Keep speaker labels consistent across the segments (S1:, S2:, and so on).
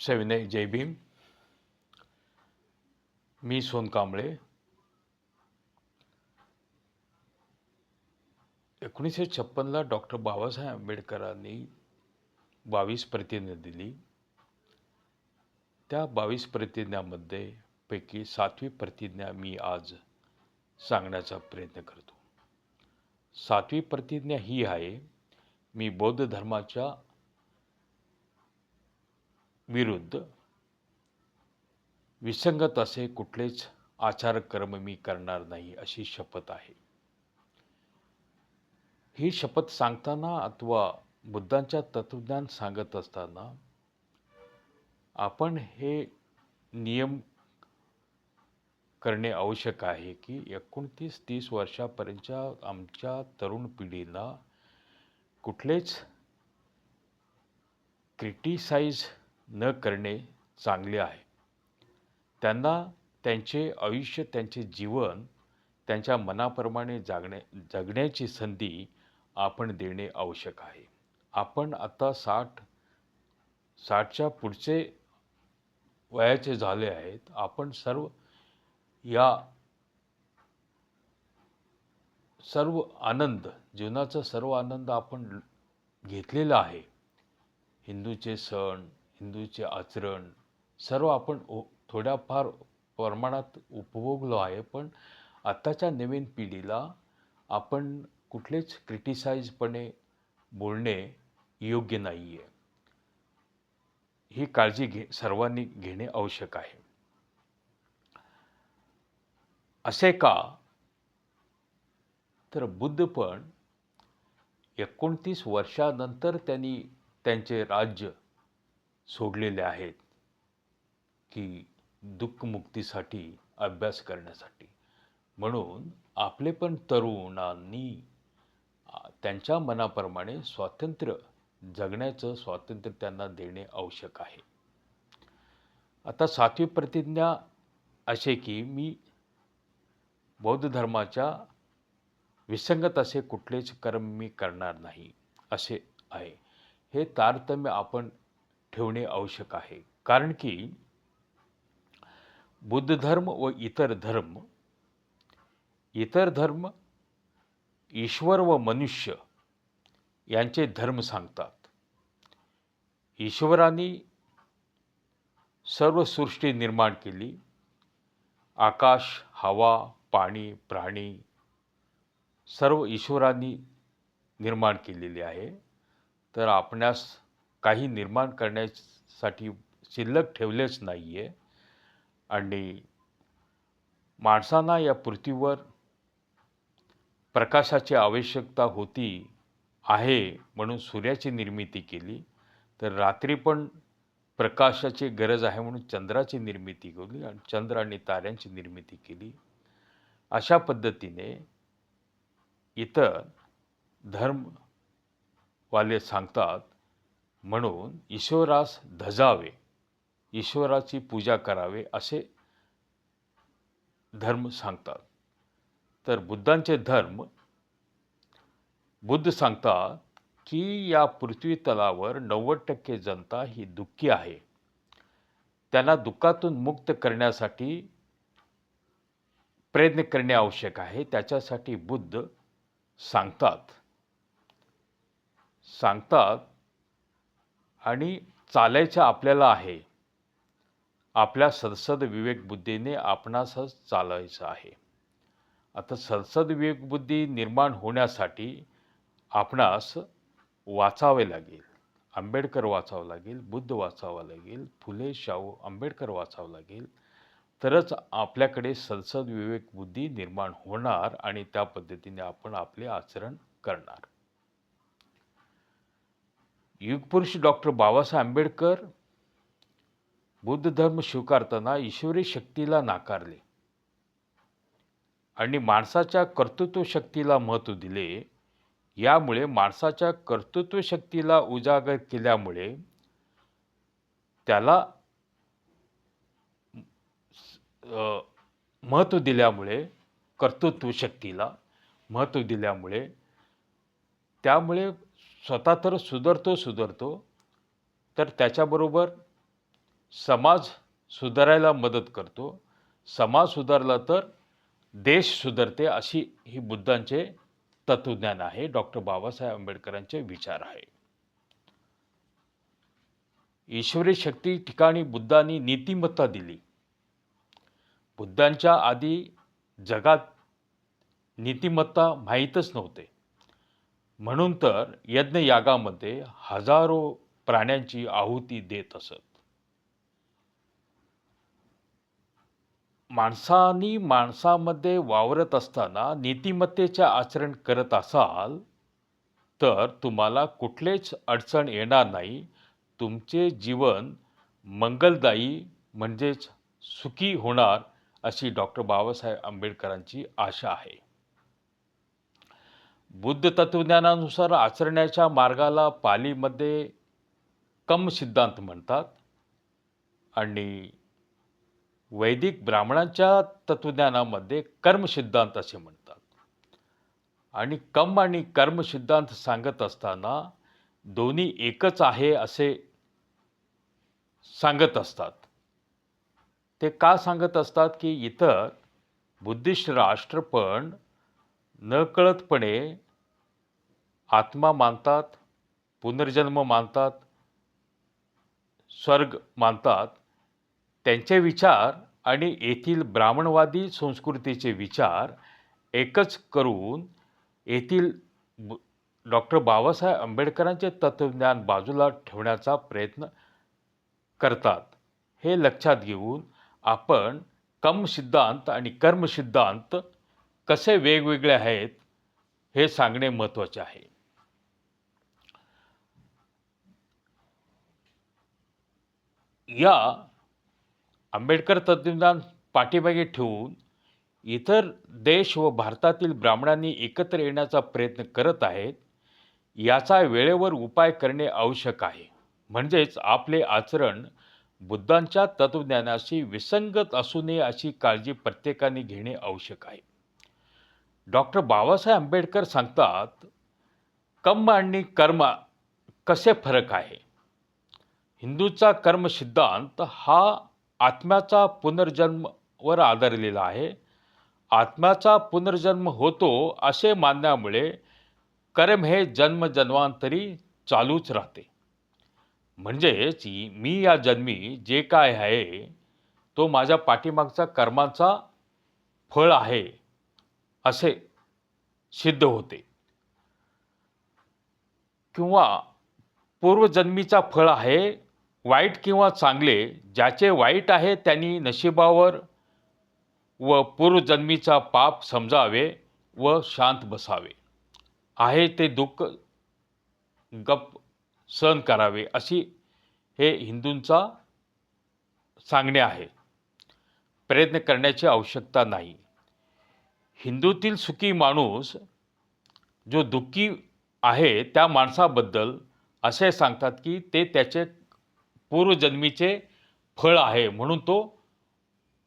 S1: सविनय जय भीम. मी सोनकांबळे एकोणीसशे छप्पनला डॉक्टर बाबासाहेब आंबेडकरांनी बावीस प्रतिज्ञा दिली. त्या बावीस प्रतिज्ञामध्ये पैकी सातवी प्रतिज्ञा मी आज सांगण्याचा प्रयत्न करतो. सातवी प्रतिज्ञा ही आहे मी बौद्ध धर्माच्या विरुद्ध विसंगत असे कुठलेच आचारकर्म मी करणार नाही अशी शपथ आहे. ही शपथ सांगताना अथवा बुद्धांच्या तत्वज्ञान सांगत असताना आपण हे नियम करणे आवश्यक आहे की एकोणतीस तीस वर्षापर्यंतच्या आमच्या तरुण पिढीला कुठलेच क्रिटिसाइज न करणे चांगले आहे. त्यांना त्यांचे आयुष्य त्यांचे जीवन त्यांच्या मनाप्रमाणे जागणे जगण्याची संधी आपण देणे आवश्यक आहे. आपण आता साठ साठच्या पुढचे वयाचे झाले आहेत. आपण सर्व या सर्व आनंद जीवनाचा सर्व आनंद आपण घेतलेला आहे. हिंदूचे सण हिंदूचे आचरण सर्व आपण ओ थोड्याफार प्रमाणात उपभोगलो आहे पण आत्ताच्या नवीन पिढीला आपण कुठलेच क्रिटिसाइजपणे बोलणे योग्य नाही आहे ही काळजी घे सर्वांनी घेणे आवश्यक आहे. असे का? तर बुद्ध पण एकोणतीस वर्षानंतर त्यांनी त्यांचे राज्य सोडलेले आहेत की दुःखमुक्तीसाठी अभ्यास करण्यासाठी. म्हणून आपले पण तरुणांनी त्यांच्या मनाप्रमाणे स्वातंत्र्य जगण्याचं स्वातंत्र्य त्यांना देणे आवश्यक आहे. आता सातवी प्रतिज्ञा असे की मी बौद्ध धर्माच्या विसंगत असे कुठलेच कर्म मी करणार नाही असे आहे. हे तारतम्य आपण ठेवणे आवश्यक आहे. कारण की बुद्ध धर्म व इतर धर्म इतर धर्म ईश्वर व मनुष्य यांचे धर्म सांगतात. ईश्वराने सर्व सृष्टी निर्माण केली. आकाश हवा पाणी प्राणी सर्व ईश्वरांनी निर्माण केलेली आहे. तर आपणास काही निर्माण करण्यासाठी शिल्लक ठेवलेच नाही आहे आणि माणसांना या पृथ्वीवर प्रकाशाची आवश्यकता होती आहे म्हणून सूर्याची निर्मिती केली. तर रात्री पण प्रकाशाची गरज आहे म्हणून चंद्राची निर्मिती केली आणि चंद्र आणि ताऱ्यांची निर्मिती केली. अशा पद्धतीने इतर धर्मवाले सांगतात म्हणून ईश्वरास धजावे ईश्वराची पूजा करावे असे धर्म सांगतात. तर बुद्धांचे धर्म बुद्ध सांगतात की या पृथ्वी तलावर नव्वद टक्के जनता ही दुःखी आहे. त्यांना दुःखातून मुक्त करण्यासाठी प्रयत्न करणे आवश्यक आहे. त्याच्यासाठी बुद्ध सांगतात. सांगतात आणि चालायचं आपल्याला आहे. आपल्या सदसद विवेकबुद्धीने आपणासच चालायचं आहे. आता सदसद विवेकबुद्धी निर्माण होण्यासाठी आपणास वाचावे लागेल. आंबेडकर वाचावं लागेल बुद्ध वाचावं लागेल फुले शाहू आंबेडकर वाचावं लागेल. तरच आपल्याकडे सदसद विवेकबुद्धी निर्माण होणार आणि त्या पद्धतीने आपण आपले आचरण करणार. युगपुरुष डॉक्टर बाबासाहेब आंबेडकर बुद्ध धर्म स्वीकारताना ईश्वरी शक्तीला नाकारले आणि माणसाच्या कर्तृत्व शक्तीला महत्त्व दिले. यामुळे माणसाच्या कर्तृत्व शक्तीला उजागर केल्यामुळे त्याला महत्त्व दिल्यामुळे कर्तृत्व शक्तीला महत्त्व दिल्यामुळे त्यामुळे स्वतः तर सुधारतो सुधारतो. तर त्याच्याबरोबर समाज सुधारायला मदत करतो. समाज सुधारला तर देश सुधारते अशी ही बुद्धांचे तत्वज्ञान आहे. डॉक्टर बाबासाहेब आंबेडकरांचे विचार आहे. ईश्वरी शक्ती ठिकाणी बुद्धांनी नीतिमत्ता दिली. बुद्धांच्या आधी जगात नीतिमत्ता माहीतच नव्हते. म्हणून तर यज्ञयागामध्ये हजारो प्राण्यांची आहुती देत असत. माणसानी माणसामध्ये वावरत असताना नीतिमत्तेचे आचरण करत असाल तर तुम्हाला कुठलेच अडचण येणार नाही. तुमचे जीवन मंगलदायी म्हणजेच सुखी होणार अशी डॉक्टर बाबासाहेब आंबेडकरांची आशा आहे. बुद्ध तत्वज्ञानानुसार आचरण्याच्या मार्गाला पालीमध्ये कम सिद्धांत म्हणतात आणि वैदिक ब्राह्मणांच्या तत्वज्ञानामध्ये कर्म सिद्धांत असे म्हणतात. आणि कम आणि कर्म सिद्धांत सांगत असताना दोन्ही एकच आहे असे सांगत असतात. ते का सांगत असतात की इतर बुद्धिस्ट राष्ट्र पण नकळतपणे आत्मा मानतात पुनर्जन्म मानतात स्वर्ग मानतात. त्यांचे विचार आणि येथील ब्राह्मणवादी संस्कृतीचे विचार एकच करून येथील डॉक्टर बाबासाहेब आंबेडकरांचे तत्वज्ञान बाजूला ठेवण्याचा प्रयत्न करतात. हे लक्षात घेऊन आपण कम सिद्धांत आणि कर्म सिद्धांत कसे वेगवेगळे आहेत हे सांगणे महत्त्वाचे आहे. या आंबेडकर तत्वज्ञान पाठीमागे ठेवून इतर देश व भारतातील ब्राह्मणांनी एकत्र येण्याचा प्रयत्न करत आहेत याचा वेळेवर उपाय करणे आवश्यक आहे. म्हणजेच आपले आचरण बुद्धांच्या तत्वज्ञानाशी विसंगत असू नये अशी काळजी प्रत्येकाने घेणे आवश्यक आहे. डॉक्टर बाबासाहेब आंबेडकर सांगतात कम आणि कर्म कसे फरक आहे? हिंदूचा कर्म सिद्धांत हा आत्म्याचा पुनर्जन्मवर आधारलेला आहे. आत्म्याचा पुनर्जन्म होतो असे मानण्यामुळे कर्म हे जन्मजन्मांतरी चालूच राहते. म्हणजेच मी या जन्मी जे काय आहे तो माझ्या पाठीमागचा कर्माचा फळ आहे. असे सिद्ध होते. किंवा पूर्वजन्मीचा फळ आहे वाईट किंवा चांगले ज्याचे वाईट आहे त्यांनी नशिबावर व पूर्वजन्मीचा पाप समजावे व शांत बसावे. आहे ते दुःख गप सहन करावे अशी हे हिंदूंचा सांगणे आहे. प्रयत्न करण्याची आवश्यकता नाही. हिंदूतील सुखी माणूस जो दुःखी आहे त्या माणसाबद्दल असे सांगतात की ते त्याचे पूर्वजन्मीचे फळ आहे म्हणून तो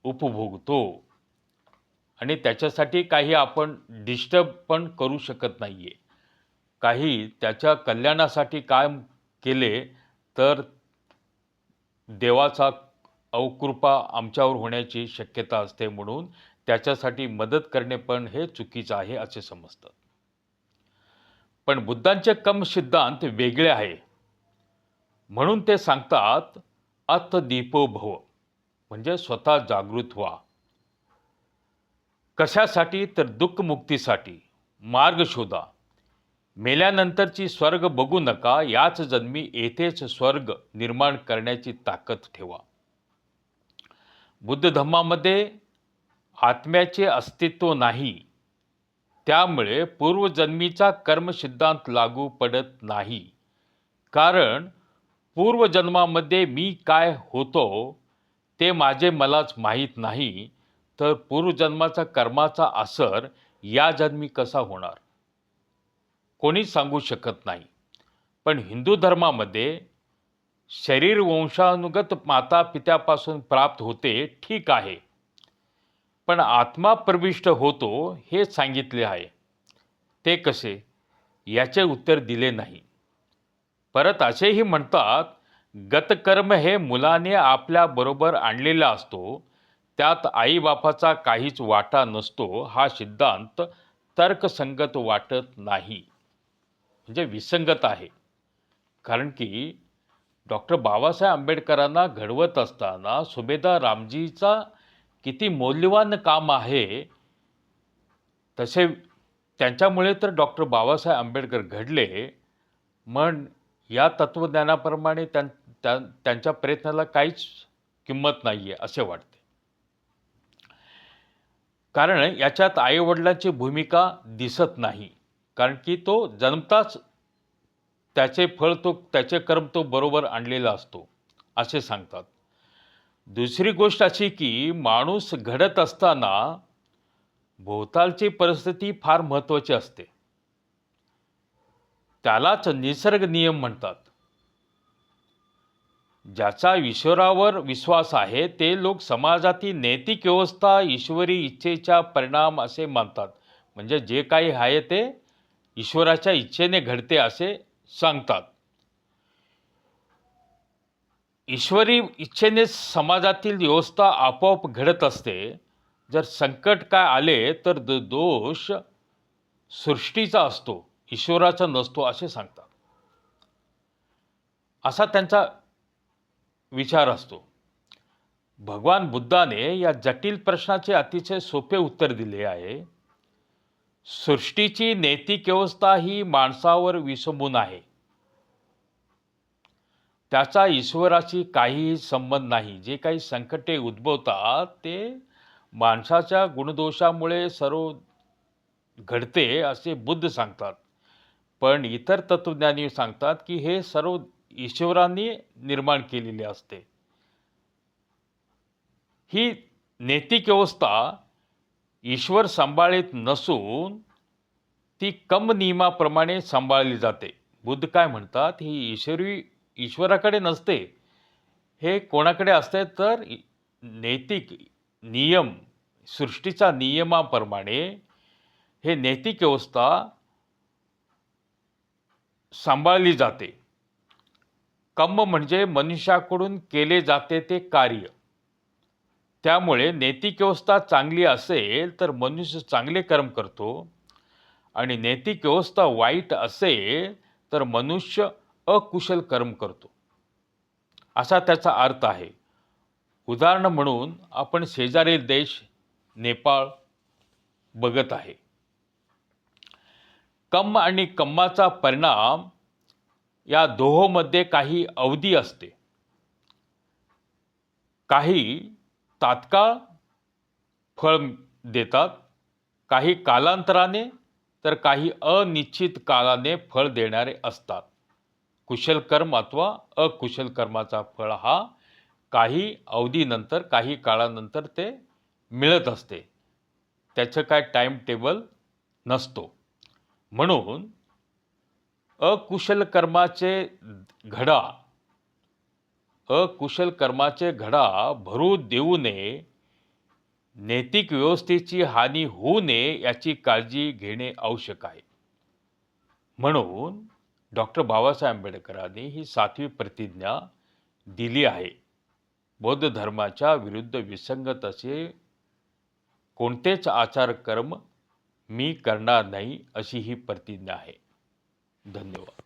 S1: उपभोगतो. आणि त्याच्यासाठी काही आपण डिस्टर्ब पण करू शकत नाही आहे काही त्याच्या कल्याणासाठी काय केले तर देवाचा अवकृपा आमच्यावर होण्याची शक्यता असते म्हणून त्याच्यासाठी मदत करणे पण हे चुकीचं आहे असे समजतात. पण बुद्धांचे कम सिद्धांत वेगळे आहे. म्हणून ते सांगतात अथ दीपो भव म्हणजे स्वतः जागृत व्हा. कशासाठी तर दुःखमुक्तीसाठी. मार्ग शोधा. मेल्यानंतरची स्वर्ग बघू नका याच जन्मी येथेच स्वर्ग निर्माण करण्याची ताकद ठेवा. बुद्ध धम्मामध्ये आत्म्याचे अस्तित्व नाही. त्यामुळे पूर्वजन्मीचा कर्मसिद्धांत लागू पडत नाही. कारण पूर्वजन्मामध्ये मी काय होतो ते माझे मलाच माहीत नाही. तर पूर्वजन्माचा कर्माचा असर या जन्मी कसा होणार? कोणीच सांगू शकत नाही. पण हिंदू धर्मामध्ये शरीर वंशानुगत माता पित्यापासून प्राप्त होते ठीक आहे. पण आत्मा प्रविष्ट होतो हे सांगितले आहे. ते कसे? याचे उत्तर दिले नाही. परत असेही म्हणतात गतकर्म हे मुलाने आपल्याबरोबर आणलेला असतो त्यात आईबापाचा काहीच वाटा नसतो हा सिद्धांत तर्कसंगत वाटत नाही. म्हणजे विसंगत आहे. कारण की डॉक्टर बाबासाहेब आंबेडकरांना घडवत असताना सुभेदार रामजीचा किती मौल्यवान काम आहे तसे त्यांच्यामुळे तर डॉक्टर बाबासाहेब आंबेडकर घडले मग या तत्त्वज्ञानाप्रमाणे त्यां त्या त्यांच्या प्रयत्नाला काहीच किंमत नाही आहे असे वाटते. कारण याच्यात आईवडिलांची भूमिका दिसत नाही कारण की तो जन्मताच त्याचे फळ तो त्याचे कर्म तो बरोबर आणलेला असतो असे सांगतात. दुसरी गोष्ट अशी की माणूस घडत असताना भोवतालची परिस्थिती फार महत्त्वाची असते. त्यालाच निसर्ग नियम म्हणतात. ज्याचा ईश्वरावर विश्वास आहे ते लोक समाजातील नैतिक व्यवस्था ईश्वरी इच्छेचा परिणाम असे मानतात. म्हणजे जे काही आहे ते ईश्वराच्या इच्छेने घडते असे सांगतात. ईश्वरी इच्छेने समाजातील व्यवस्था आपोआप घडत असते. जर संकट काय आले तर द दोष सृष्टीचा असतो ईश्वराचा नसतो असे सांगतात. असा त्यांचा विचार असतो. भगवान बुद्धाने या जटिल प्रश्नाचे अतिशय सोपे उत्तर दिले आहे. सृष्टीची नैतिक व्यवस्था ही माणसावर विसंबून आहे. त्याचा ईश्वराशी काहीही संबंध नाही. जे काही संकटे उद्भवतात ते माणसाच्या गुणदोषामुळे सर्व घडते असे बुद्ध सांगतात. पण इतर तत्त्वज्ञानी सांगतात की हे सर्व ईश्वरांनी निर्माण केलेले असते. ही नैतिक व्यवस्था ईश्वर सांभाळीत नसून ती कम नियमाप्रमाणे सांभाळली जाते. बुद्ध काय म्हणतात ही ईश्वरी ईश्वराकडे नसते. हे कोणाकडे असते तर नैतिक नियम सृष्टीचा नियमाप्रमाणे हे नैतिक व्यवस्था सांभाळली जाते. कम्म म्हणजे मनुष्याकडून केले जाते ते कार्य. त्यामुळे नैतिक व्यवस्था चांगली असेल तर मनुष्य चांगले कर्म करतो. आणि नैतिक व्यवस्था वाईट असेल तर मनुष्य अकुशल कर्म करतो. असा त्याचा अर्थ आहे. उदाहरण म्हणून आपण शेजारील देश नेपाळ बघत आहे. कम आणि कम्माचा परिणाम या दोहोमध्ये काही अवधी असते. काही तात्काळ फळ देतात काही कालांतराने तर काही अनिश्चित कालाने फळ देणारे असतात. कुशल कर्म अथवा अकुशल कर्माचा फळ हा काही अवधीनंतर काही काळानंतर ते मिळत असते. त्याचं काय टाईम टेबल नसतो. म्हणून अकुशल कर्माचे घडा अकुशल कर्माचे घडा भरू देऊ नये नैतिक व्यवस्थेची हानी होऊ नये याची काळजी घेणे आवश्यक आहे. म्हणून डॉक्टर बाबासाहेब आंबेडकरांनी ही सातवी प्रतिज्ञा दिली आहे. बौद्ध धर्माच्या विरुद्ध विसंगत असे कोणतेच आचारकर्म मी करणार नाही अशी ही प्रतिज्ञा आहे. धन्यवाद.